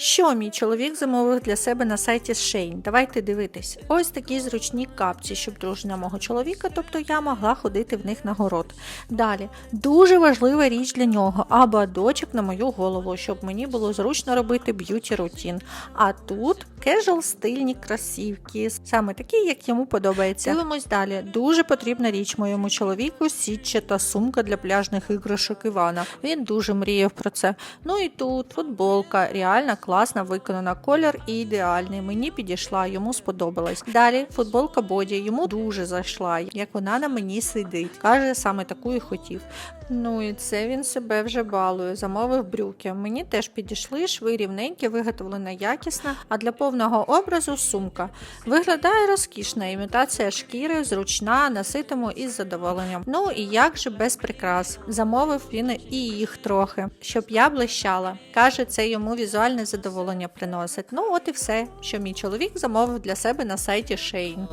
Що мій чоловік замовив для себе на сайті Shein? Давайте дивитись. Ось такі зручні капці, щоб дружина мого чоловіка, тобто я могла ходити в них на город. Далі дуже важлива річ для нього або дочок на мою голову, щоб мені було зручно робити б'юті рутін. А тут кежуал стильні красівки, саме такі, як йому подобається. Дивимось далі. Дуже потрібна річ моєму чоловіку сітчата сумка для пляжних іграшок Івана. Він дуже мріяв про це. Ну і тут футболка, реально класна, виконана колір і ідеальний. Мені підійшла, йому сподобалась. Далі футболка боді йому дуже зайшла, як вона на мені сидить. Каже, саме таку і хотів. Ну і це він себе вже балує. Замовив брюки. Мені теж підійшли, шви рівненькі, виготовлена якісна. А для повного образу сумка. Виглядає розкішна, імітація шкіри, зручна, носитиму із задоволенням. Ну і як же без прикрас. Замовив він і їх трохи, щоб я блищала. Каже, це йому візуальне задоволення приносить. Ну от і все, що мій чоловік замовив для себе на сайті Shein.